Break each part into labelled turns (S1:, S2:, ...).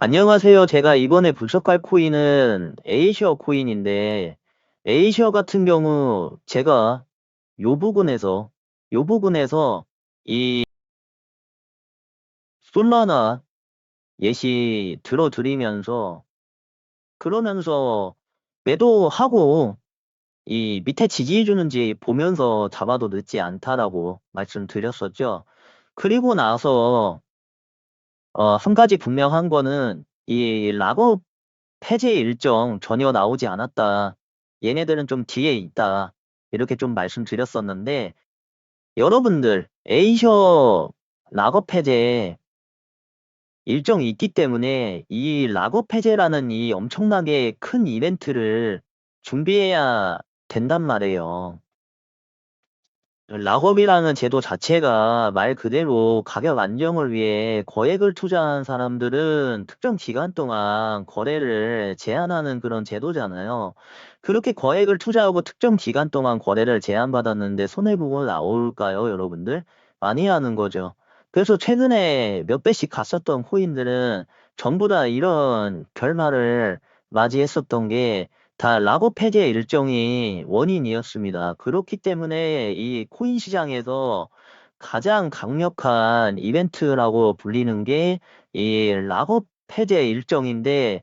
S1: 안녕하세요. 제가 이번에 분석할 코인은 에이셔 코인인데, 에이셔 같은 경우 제가 요 부분에서, 요 부분에서 이 솔라나 예시 들어드리면서, 그러면서 매도하고 이 밑에 지지해주는지 보면서 잡아도 늦지 않다라고 말씀드렸었죠. 그리고 나서 어, 한 가지 분명한 거는 이 락업 폐쇄 일정 전혀 나오지 않았다. 얘네들은 좀 뒤에 있다. 이렇게 좀 말씀드렸었는데 여러분들 에이셔 락업 폐쇄 일정이 있기 때문에 이 락업 폐쇄라는 이 엄청나게 큰 이벤트를 준비해야 된단 말이에요. 락업이라는 제도 자체가 말 그대로 가격 안정을 위해 거액을 투자한 사람들은 특정 기간 동안 거래를 제한하는 그런 제도잖아요. 그렇게 거액을 투자하고 특정 기간 동안 거래를 제한받았는데 손해보고 나올까요, 여러분들? 많이 하는 거죠. 그래서 최근에 몇 배씩 갔었던 코인들은 전부 다 이런 결말을 맞이했었던 게 다 락업 폐쇄 일정이 원인이었습니다. 그렇기 때문에 이 코인 시장에서 가장 강력한 이벤트라고 불리는 게이 락업 폐쇄 일정인데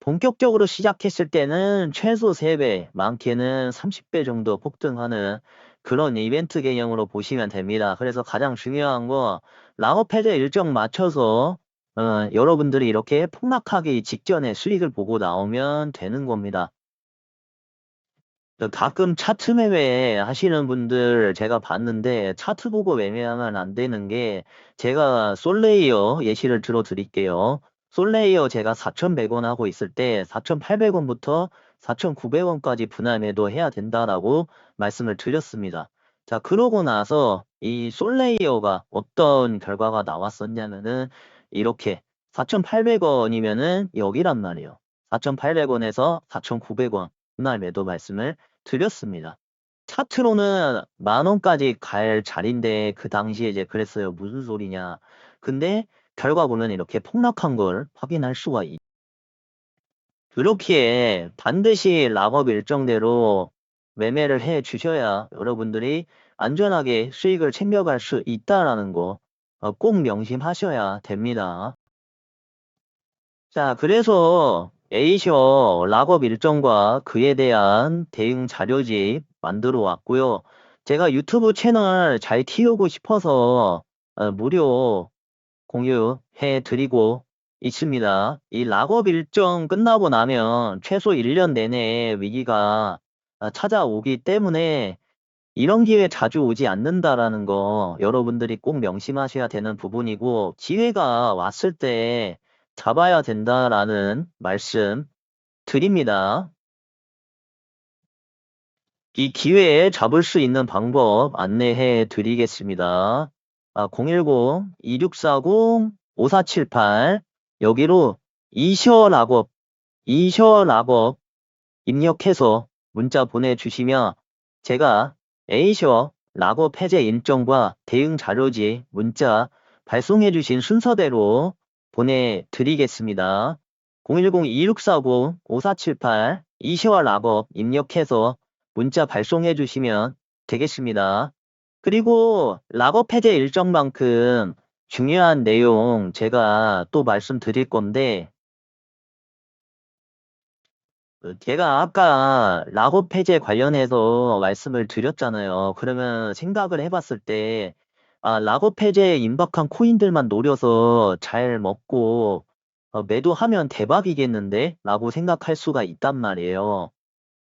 S1: 본격적으로 시작했을 때는 최소 3배, 많게는 30배 정도 폭등하는 그런 이벤트 개념으로 보시면 됩니다. 그래서 가장 중요한 거 락업 폐쇄 일정 맞춰서 어, 여러분들이 이렇게 폭락하기 직전에 수익을 보고 나오면 되는 겁니다. 가끔 차트 매매 하시는 분들 제가 봤는데 차트 보고 매매하면 안 되는 게 제가 솔레이어 예시를 들어 드릴게요. 솔레이어 제가 4,100원 하고 있을 때 4,800원부터 4,900원까지 분할 매도 해야 된다라고 말씀을 드렸습니다. 자, 그러고 나서 이 솔레이어가 어떤 결과가 나왔었냐면은 이렇게 4,800원이면은 여기란 말이에요. 4,800원에서 4,900원 매도 말씀을 드렸습니다. 차트로는 만 원까지 갈 자리인데 그 당시에 이제 그랬어요. 무슨 소리냐. 근데 결과 보면 이렇게 폭락한 걸 확인할 수가 있. 그렇기에 반드시 락업 일정대로 매매를 해 주셔야 여러분들이 안전하게 수익을 챙겨갈 수 있다라는 거 꼭 명심하셔야 됩니다. 자, 그래서 에이셔 락업 일정과 그에 대한 대응 자료집 만들어 왔고요. 제가 유튜브 채널 잘 키우고 싶어서 어, 무료 공유해 드리고 있습니다. 이 락업 일정 끝나고 나면 최소 1년 내내 위기가 어, 찾아오기 때문에 이런 기회 자주 오지 않는다라는 거 여러분들이 꼭 명심하셔야 되는 부분이고 기회가 왔을 때 잡아야 된다라는 말씀 드립니다. 이 기회에 잡을 수 있는 방법 안내해 드리겠습니다. 아, 010-2640-5478 여기로 이셔 락업, 이셔 락업 입력해서 문자 보내주시면 제가 에이셔 락업 해제 일정과 대응 자료지 문자 발송해 주신 순서대로 보내드리겠습니다. 010-2640-5478 이시와 락업 입력해서 문자 발송해 주시면 되겠습니다. 그리고 락업 해제 일정만큼 중요한 내용 제가 또 말씀드릴 건데 제가 아까 락업 해제 관련해서 말씀을 드렸잖아요. 그러면 생각을 해봤을 때 아, 락업 해제에 임박한 코인들만 노려서 잘 먹고 어, 매도하면 대박이겠는데? 라고 생각할 수가 있단 말이에요.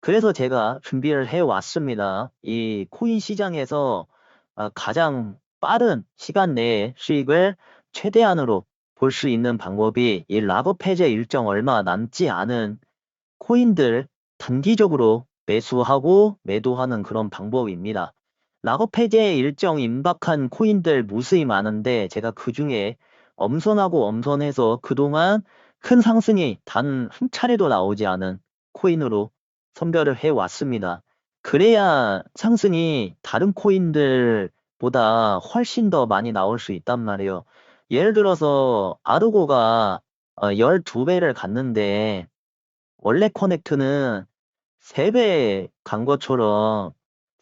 S1: 그래서 제가 준비를 해 왔습니다. 이 코인 시장에서 아, 가장 빠른 시간 내에 수익을 최대한으로 볼 수 있는 방법이 이 락업 해제 일정 얼마 남지 않은 코인들 단기적으로 매수하고 매도하는 그런 방법입니다. 락업 해제 일정 임박한 코인들 무수히 많은데 제가 그 중에 엄선하고 엄선해서 그동안 큰 상승이 단 한 차례도 나오지 않은 코인으로 선별을 해 왔습니다. 그래야 상승이 다른 코인들보다 훨씬 더 많이 나올 수 있단 말이에요. 예를 들어서 아르고가 어, 12배를 갔는데 원래 커넥트는 3배 간 것처럼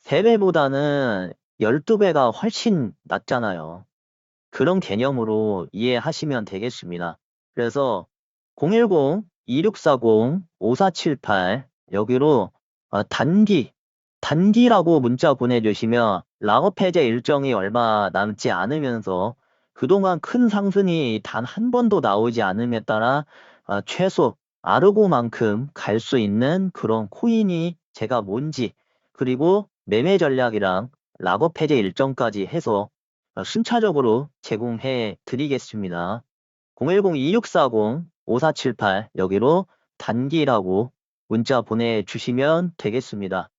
S1: 3배보다는 12배가 훨씬 낫잖아요. 그런 개념으로 이해하시면 되겠습니다. 그래서 010-2640-5478 여기로 어, 단기, 단기라고 문자 보내주시면 락업 해제 일정이 얼마 남지 않으면서 그동안 큰 상승이 단 한 번도 나오지 않음에 따라 어, 최소 아르고만큼 갈 수 있는 그런 코인이 제가 뭔지 그리고 매매 전략이랑 락업 해제 일정까지 해서 어, 순차적으로 제공해 드리겠습니다. 010-2640-5478 여기로 단기라고 문자 보내주시면 되겠습니다.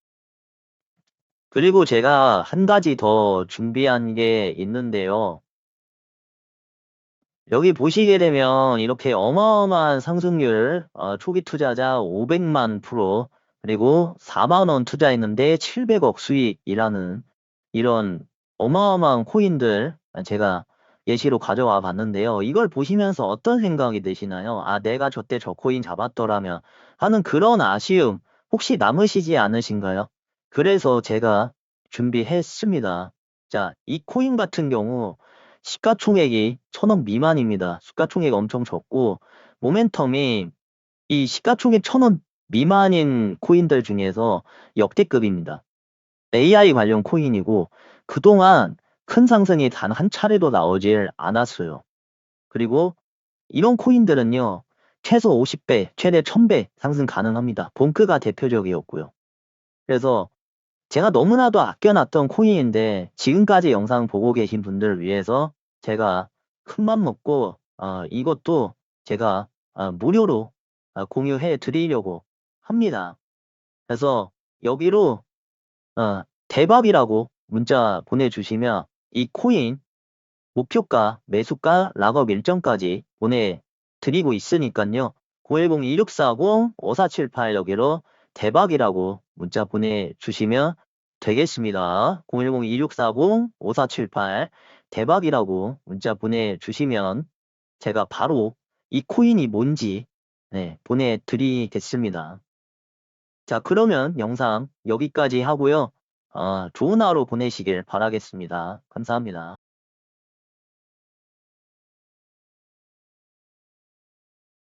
S1: 그리고 제가 한 가지 더 준비한 게 있는데요. 여기 보시게 되면 이렇게 어마어마한 상승률, 어, 초기 투자자 500만 프로, 그리고 4만원 투자했는데 700억 수익이라는 이런 어마어마한 코인들 제가 예시로 가져와 봤는데요. 이걸 보시면서 어떤 생각이 드시나요? 아, 내가 저때 저 코인 잡았더라면 하는 그런 아쉬움 혹시 남으시지 않으신가요? 그래서 제가 준비했습니다. 자, 이 코인 같은 경우 시가총액이 천억 미만입니다. 시가총액 엄청 적고 모멘텀이 이 시가총액 천원 미만인 코인들 중에서 역대급입니다. AI 관련 코인이고 그동안 큰 상승이 단 한 차례도 나오질 않았어요. 그리고 이런 코인들은요. 최소 50배, 최대 1000배 상승 가능합니다. 본크가 대표적이었고요. 그래서 제가 너무나도 아껴놨던 코인인데 지금까지 영상 보고 계신 분들을 위해서 제가 큰맘 먹고 어, 이것도 제가 어, 무료로 어, 공유해 드리려고 합니다. 그래서 여기로 어, 대박이라고 문자 보내주시면 이 코인 목표가, 매수가, 락업 일정까지 보내드리고 있으니까요. 010-2640-5478 여기로 대박이라고 문자 보내주시면 되겠습니다. 010-2640-5478 대박이라고 문자 보내주시면 제가 바로 이 코인이 뭔지 네, 보내드리겠습니다. 자, 그러면 영상 여기까지 하고요. 어, 좋은 하루 보내시길 바라겠습니다. 감사합니다.